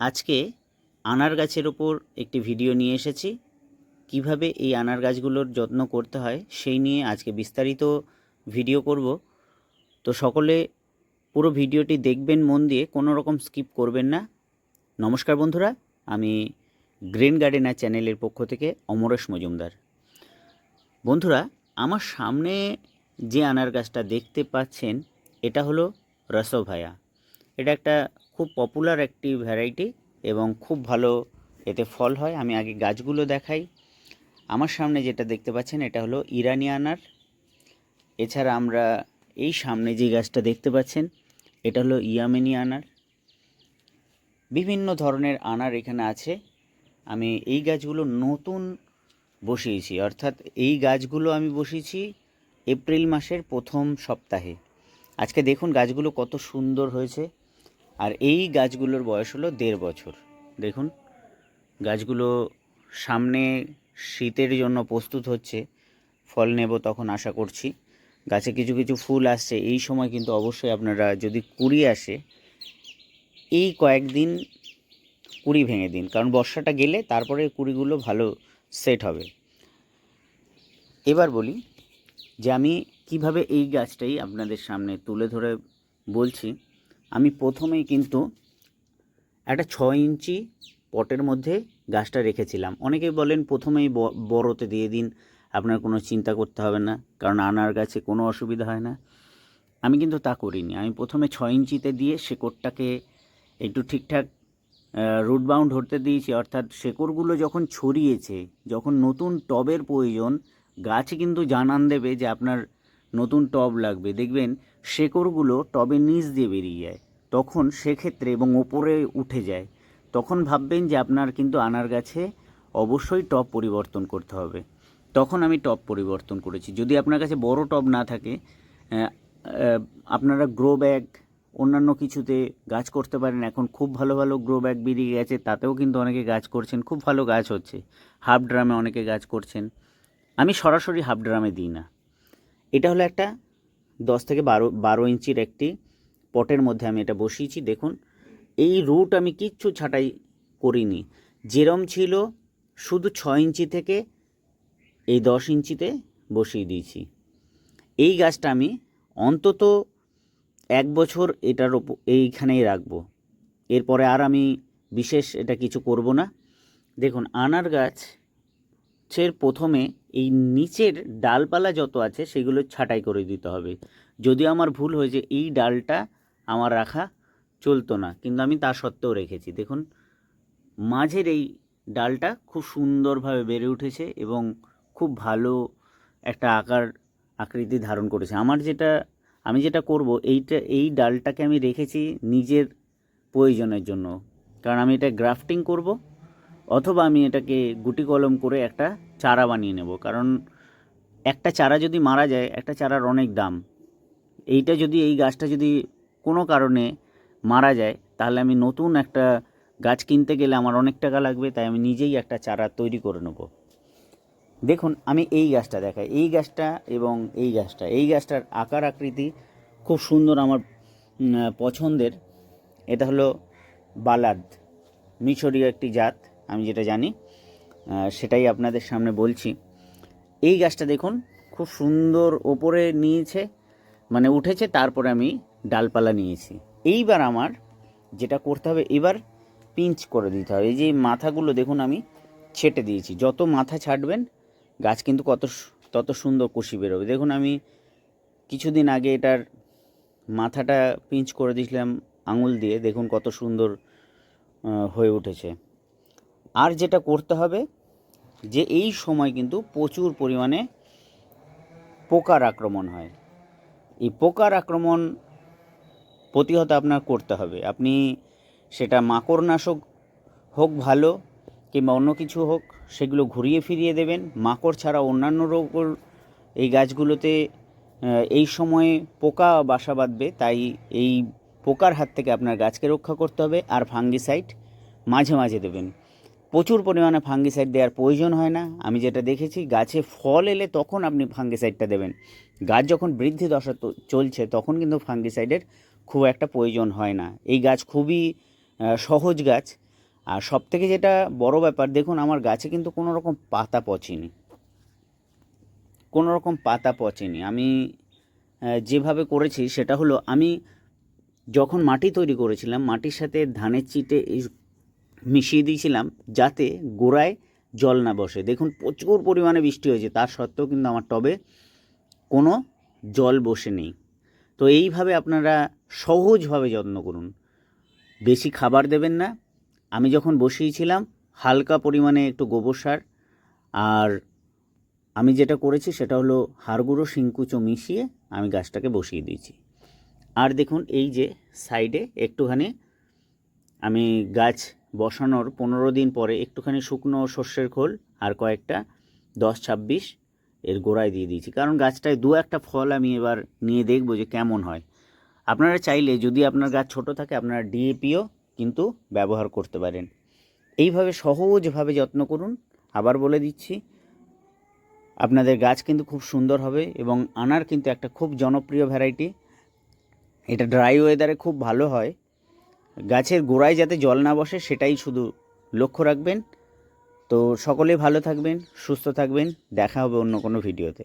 আজকে আনার গাছের ওপর একটি ভিডিও নিয়ে এসেছি। কীভাবে এই আনার গাছগুলোর যত্ন করতে হয় সেই নিয়ে আজকে বিস্তারিত ভিডিও করব। তো সকলে পুরো ভিডিওটি দেখবেন মন দিয়ে, কোনো রকম স্কিপ করবেন না। নমস্কার বন্ধুরা, আমি গ্রিন গার্ডেনার চ্যানেলের পক্ষ থেকে অমরেশ মজুমদার। বন্ধুরা, আমার সামনে যে আনার গাছটা দেখতে পাচ্ছেন, এটা হলো রসভায়া। এটা একটা খুব পপুলার একটি ভ্যারাইটি এবং খুব ভালো এতে ফল হয়। আমি আগে গাছগুলো দেখাই। আমার সামনে যেটা দেখতে পাচ্ছেন, এটা হলো ইরানি আনার। এছাড়া আমরা এই সামনে যে গাছটা দেখতে পাচ্ছেন, এটা হলো ইয়ামেনি আনার। বিভিন্ন ধরনের আনার এখানে আছে। আমি এই গাছগুলো নতুন বসিয়েছি। অর্থাৎ এই গাছগুলো আমি বসিয়েছি এপ্রিল মাসের প্রথম সপ্তাহে। আজকে দেখুন গাছগুলো কত সুন্দর হয়েছে। আর এই গাছগুলোর বয়স হলো দেড় বছর। দেখুন, গাছগুলো সামনে শীতের জন্য প্রস্তুত হচ্ছে, ফল নেব তখন আশা করছি। গাছে কিছু কিছু ফুল আসছে, এই সময় কিন্তু অবশ্যই আপনারা যদি কুড়ি আসে, এই কয়েকদিন কুড়ি ভেঙে দিন, কারণ বর্ষাটা গেলে তারপরে কুড়িগুলো ভালো সেট হবে। এবার বলি যে আমি কীভাবে এই গাছটাই আপনাদের সামনে তুলে ধরে বলছি আমি প্রথমেই কিন্তু একটা ছ ইঞ্চি পটের মধ্যে গাছটা রেখেছিলাম। অনেকেই বলেন প্রথমেই বড়তে দিয়ে দিন, আপনার কোনো চিন্তা করতে হবে না, কারণ আনার গাছে কোনো অসুবিধা হয় না। আমি কিন্তু তা করিনি। আমি প্রথমে ছ ইঞ্চিতে দিয়ে শেকড়টাকে একটু ঠিকঠাক রুট বাউন্ড হতে দিয়েছি, অর্থাৎ শেকড়গুলো যখন ছড়িয়েছে, যখন নতুন টবের প্রয়োজন, গাছ কিন্তু জানান দেবে যে আপনার নতুন টব লাগবে। দেখবেন শেকড়গুলো টবের নিচ দিয়ে বেরিয়ে যায়। তখন সেক্ষেত্রে এবং ওপরে উঠে যায়। তখন ভাববেন যে আপনার কিন্তু আনার গাছে অবশ্যই টব পরিবর্তন করতে হবে। তখন আমি টব পরিবর্তন করেছি। যদি আপনার কাছে বড় টব না থাকে আপনারা গ্রো ব্যাগ, অন্যান্য কিছুতে গাছ করতে পারেন। এখন খুব ভালো ভালো গ্রো ব্যাগ বেরিয়ে গেছে, তাতেও কিন্তু অনেকে গাছ করছেন। খুব ভালো গাছ হচ্ছে। হাফ ড্রামে অনেকে গাছ করছেন। আমি সরাসরি হাফ ড্রামে দিই না। এটা হলো একটা দশ থেকে বারো বারো ইঞ্চির একটি পটের মধ্যে আমি এটা বসিয়েছি। দেখুন, এই রুট আমি কিচ্ছু ছাঁটাই করিনি। যেরম ছিল, শুধু ছ ইঞ্চি থেকে এই দশ ইঞ্চিতে বসিয়ে দিয়েছি। এই গাছটা আমি অন্তত এক বছর এটার ওপর এইখানেই রাখব। এরপরে আর আমি বিশেষ এটা কিছু করব না। দেখুন, আনার গাছ গাছের প্রথমে এই নিচের ডালপালা যত আছে সেগুলো ছাঁটাই করে দিতে হবে। যদিও আমার ভুল হয়েছে এই ডালটা আমার রাখা চলতো না, কিন্তু আমি তা সত্ত্বেও রেখেছি। দেখুন, মাঝের এই ডালটা খুব সুন্দরভাবে বেড়ে উঠেছে এবং খুব ভালো একটা আকার আকৃতি ধারণ করেছে। আমার যেটা, আমি যেটা করব, এইটা, এই ডালটাকে আমি রেখেছি নিজের প্রয়োজনের জন্য। কারণ আমি এটা গ্রাফটিং করব অথবা আমি এটাকে গুটি কলম করে একটা চারা বানিয়ে নেব। কারণ একটা চারা যদি মারা যায়, একটা চারার অনেক দাম। এইটা যদি, এই গাছটা যদি কোনো কারণে মারা যায়, তাহলে আমি নতুন একটা গাছ কিনতে গেলে আমার অনেক টাকা লাগবে, তাই আমি নিজেই একটা চারা তৈরি করে নেব। দেখুন, আমি এই গাছটা দেখাই। এই গাছটা এবং এই গাছটা। এই গাছটার আকার আকৃতি খুব সুন্দর আমার পছন্দের। এটা হলো বালাদ মিশরীয় একটি জাত। আমি যেটা জানি সেটাই আপনাদের সামনে বলছি। এই গাছটা দেখুন, খুব সুন্দর ওপরে নিয়েছে মানে উঠেছে, তারপরে আমি ডালপালা নিয়েছি। এইবার আমার যেটা করতে হবে, এবার পিঞ্চ করে দিতে হবে। এই যে মাথাগুলো দেখুন, আমি ছেটে দিয়েছি। যত মাথা ছাড়বেন, গাছ কিন্তু কত তত সুন্দর কুশি বেরোবে। দেখুন, আমি কিছুদিন আগে এটার মাথাটা পিঞ্চ করে দিয়েছিলাম আঙুল দিয়ে। দেখুন, কত সুন্দর হয়ে উঠেছে। আর যেটা করতে হবে যে এই সময় কিন্তু প্রচুর পরিমাণে পোকার আক্রমণ হয়। এই পোকার আক্রমণ প্রতিহত আপনার করতে হবে। আপনি সেটা মাকড়নাশক হোক ভালো কিংবা অন্য কিছু হোক, সেগুলো ঘুরিয়ে ফিরিয়ে দেবেন। মাকড় ছাড়া অন্যান্য রোগও এই গাছগুলোতে এই সময়ে পোকা বাসা বাঁধবে, তাই এই পোকার হাত থেকে আপনার গাছকে রক্ষা করতে হবে। আর ফাঙ্গিসাইড মাঝে মাঝে দেবেন। প্রচুর পরিমাণে ফাঙ্গিসাইড দেওয়ার প্রয়োজন হয় না। আমি যেটা দেখেছি, গাছে ফল এলে তখন আপনি ফাঙ্গিসাইডটা দেবেন। গাছ যখন বৃদ্ধি দশা চলছে, তখন কিন্তু ফাঙ্গিসাইডের খুব একটা প্রয়োজন হয় না। এই গাছ খুবই সহজ গাছ। আর সব থেকে যেটা বড় ব্যাপার, দেখুন আমার গাছে কিন্তু কোনো রকম পাতা পচেনি। কোনো রকম পাতা পচেনি। আমি যেভাবে করেছি, সেটা হলো আমি যখন মাটি তৈরি করেছিলাম, মাটির সাথে ধানের চিটে মিশিয়ে দিয়েছিলাম যাতে গোড়ায় জল না বসে। দেখুন, প্রচুর পরিমাণে বৃষ্টি হয়েছে। তার সত্ত্বেও কিন্তু আমার টবে কোনো জল বসে নেই। তো এইভাবে আপনারা সহজভাবে যত্ন করুন। বেশি খাবার দেবেন না। আমি যখন বসিয়েছিলাম, হালকা পরিমাণে একটু গোবর সার আর আমি যেটা করেছি সেটা হলো হাড়গুঁড়ো শিংকুচো মিশিয়ে আমি গাছটাকে বসিয়ে দিয়েছি। আর দেখুন, এই যে সাইডে একটুখানি আমি গাছ বসানোর পনেরো দিন পরে একটুখানি শুকনো সর্ষের খোল আর কয়েকটা দশ ছাব্বিশ এর গোড়ায় দিয়ে দিয়েছি। কারণ গাছটায় দু একটা ফল আমি এবার নিয়ে দেখব যে কেমন হয়। আপনারা চাইলে যদি আপনার গাছ ছোট থাকে, আপনারা ডিএপিও কিন্তু ব্যবহার করতে পারেন। এইভাবে সহজভাবে যত্ন করুন। আবার বলে দিচ্ছি, আপনাদের গাছ কিন্তু খুব সুন্দর হবে এবং আনার কিন্তু একটা খুব জনপ্রিয় ভ্যারাইটি এটা ড্রাই ওয়েদারে খুব ভালো হয়। গাছের গোড়ায় যাতে জল না বসে, সেটাই শুধু লক্ষ্য রাখবেন। তো সকলে ভালো থাকবেন, সুস্থ থাকবেন। দেখা হবে অন্য কোনো ভিডিওতে।